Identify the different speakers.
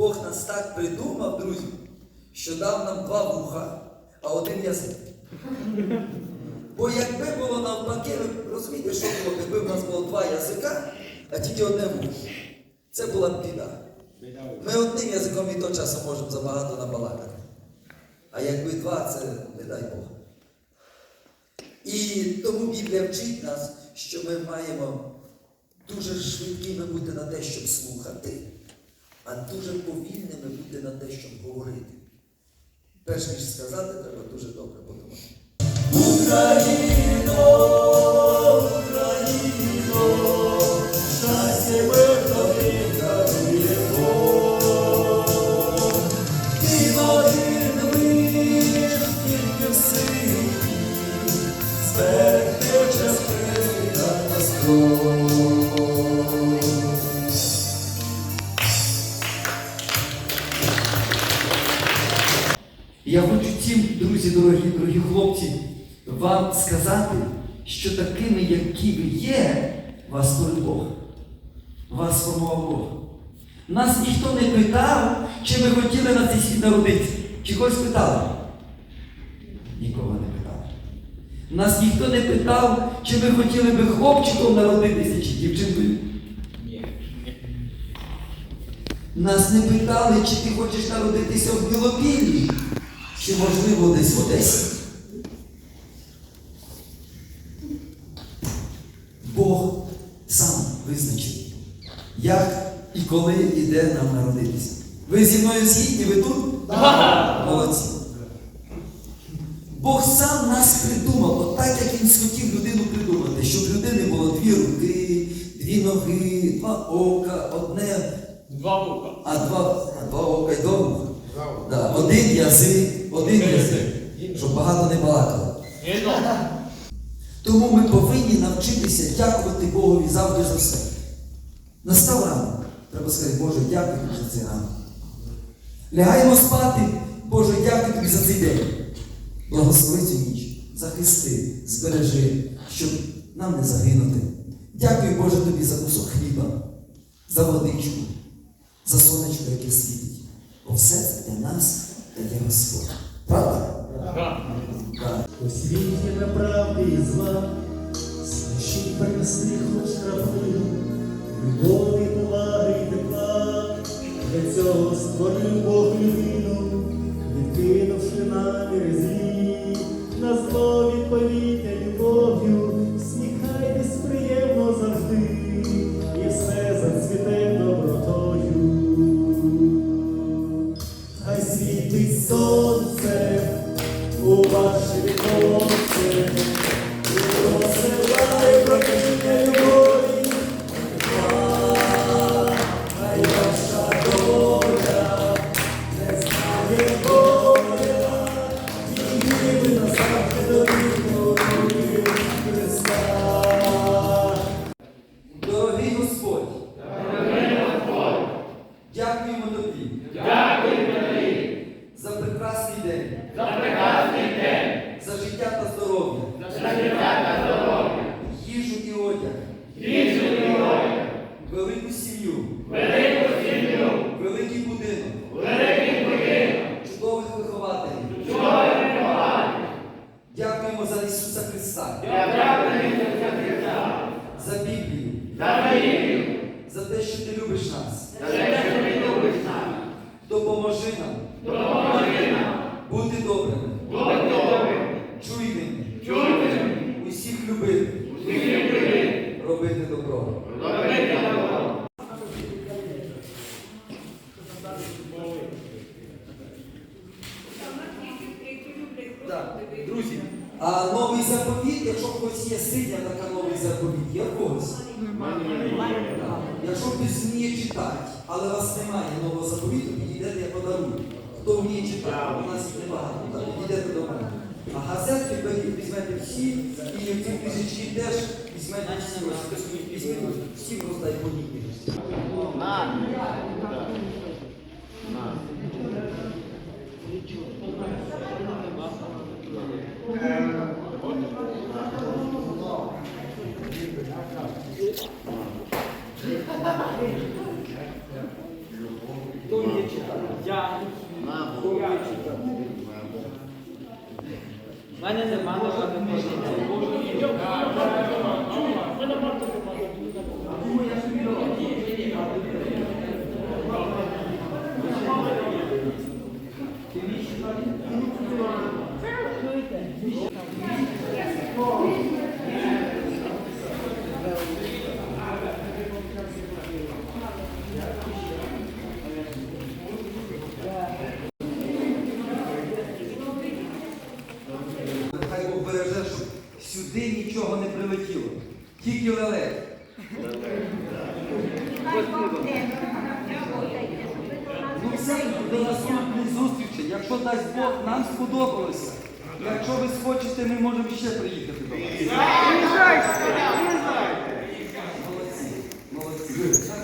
Speaker 1: Бог нас так придумав, друзі, що дав нам два вуха, а один язик. Бо якби було навпаки, ви розумієте, що було, якби в нас було два язика, а тільки одне вухо. Це була б біда. Ми одним язиком і то часом можемо забагато набалакати. А якби два, це не дай Бог. І тому Біблія вчить нас, що ми маємо дуже швидкими бути на те, щоб слухати, а дуже повільними бути на те, щоб говорити. Перш ніж сказати, треба дуже добре подумати.
Speaker 2: Цим, друзі, дорогі, дорогі хлопці, вам сказати, що такими, які ви є, вас створив Бог. Вас сформував Бог. Нас ніхто не питав, чи ми хотіли на цей світ народитися. Чи когось питали? Нікого не питав. Нас ніхто не питав, чи ми хотіли би хлопчиком народитися, чи дівчинкою. Нас не питали, чи ти хочеш народитися в Білопіллі, чи можливо десь в Одесі. Бог сам визначив, як і коли іде нам народитися. Ви зі мною згідні, ви тут? Так! Молодці. Бог сам нас придумав, от так як він схотів людину придумати, щоб в людини було дві руки, дві ноги, два ока, одне
Speaker 3: Два вуха.
Speaker 1: а два, а два ока й довго. Да, один язик, один язик, щоб багато не
Speaker 3: ног.
Speaker 1: Тому ми повинні навчитися дякувати Богові завжди за все. Настав ранок. Треба сказати, Боже, дякую тобі за цей ранок. Лягаємо спати, Боже, дякую тобі за цей день. Благослови цю ніч, захисти, збережи, щоб нам не загинути. Дякую, Боже, тобі за кусок хліба, за водичку, за сонечко, яке світить. Бо все це для нас дає Господь. Правда?
Speaker 4: У світі неправди і зла, сміші принесли хоч краплину, любові, поваги і тепла, для цього створив Бог людину, у ваше віконце, і розсилає проміння любові. А, ваша доля не знає
Speaker 1: Дякуємо за Ісуса Христа. Дякуємо Ісуса Христа. За Біблію. За Біблію. За те, що ти любиш нас. За те, що ти любиш нас. Допоможи нам. А новий заповіт, якщо в когось є синя така новий заповіт, є в когось? Якщо хтось вміє читати, але у вас немає нового заповіту, підійдете, я подарую. Хто вміє читати, у нас їх небагато, так, підійдете до мене. А газетки ви їх візьмете всі, і ці книжечки теж візьмете всі, всі роздай по одній книжці. Хто
Speaker 5: У мене нема на що доповнити.
Speaker 1: Хай Бог береже, щоб сюди нічого не прилетіло. Тільки лелек. Ну все, до наступних зустрічей. Якщо дасть Бог, нам сподобалося. Якщо ви схочете, ми можемо ще приїхати до вас. Молодці, молодці.